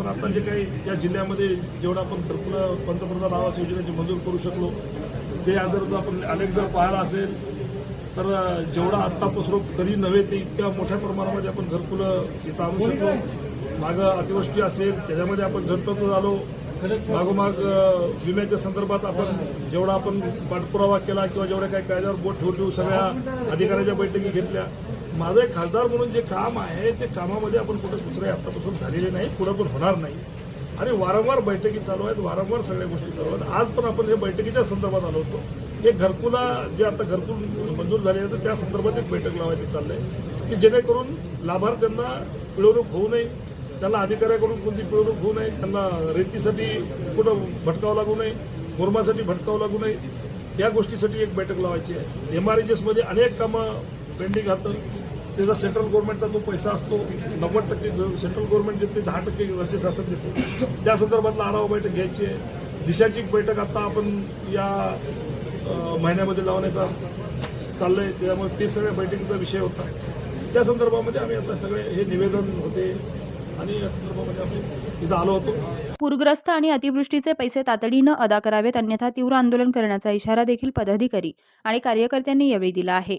आपण आता जे काही या जिल्ह्यामध्ये जेवढं आपण घरकुलं पंतप्रधान आवास योजनेचे मंजूर करू शकलो ते आज जर आपण अनेक जर पाहायला असेल तर जेवढा आत्तापासून कधी नव्हे ते इतक्या मोठ्या प्रमाणामध्ये आपण घरकुलं इथं आणू शकलो. मागं अतिवृष्टी असेल त्याच्यामध्ये आपण झटपट झालो. मागोमाग विम्याच्या संदर्भात आपण जेवढा आपण पाठपुरावा केला किंवा जेवढ्या काही कायद्यावर बोट ठेवून ठेवू सगळ्या अधिकाऱ्याच्या बैठकी घेतल्या. माझं एक खासदार म्हणून जे काम आहे ते कामामध्ये आपण कुठे दुसरे आतापासून झालेले नाही पुढे पण होणार नाही. आणि वारंवार बैठकी चालू आहेत वारंवार सगळ्या गोष्टी चालू आहेत. आज पण आपण हे बैठकीच्या संदर्भात आलो होतो. हे घरकुला जे आता घरकुल मंजूर झाले आहे तर त्या संदर्भात एक बैठक लावायची चाललंय की जेणेकरून लाभार्थ्यांना पिळवणूक होऊ नये. त्यांना अधिकाऱ्याकडून कोणती पिळवणूक होऊ नये त्यांना रेतीसाठी कुठं भटकावं लागू नये मुरमासाठी भटकावं लागू नये या गोष्टीसाठी एक बैठक लावायची आहे. एम आरमध्ये अनेक कामं पेंडिंग राहतात. त्याचा सेंट्रल गव्हर्नमेंटचा जो पैसा असतो नव्वद टक्के सेंट्रल गव्हर्नमेंट देते दहा टक्के राज्य शासन देते. त्या संदर्भातला आढावा बैठक घ्यायची आहे. दिशाची बैठक आता आपण या महिन्यामध्ये लावण्याचा चाललंय. त्यामुळे ते सगळ्या बैठकीचा विषय होता. त्या संदर्भामध्ये आम्ही आता सगळे हे निवेदन होते. आणि या संदर्भामध्ये आम्ही इथं आलो होतो. पूरग्रस्त आणि अतिवृष्टीचे पैसे तातडीनं अदा करावेत अन्यथा तीव्र आंदोलन करण्याचा इशारा देखील पदाधिकारी आणि कार्यकर्त्यांनी यावेळी दिला आहे.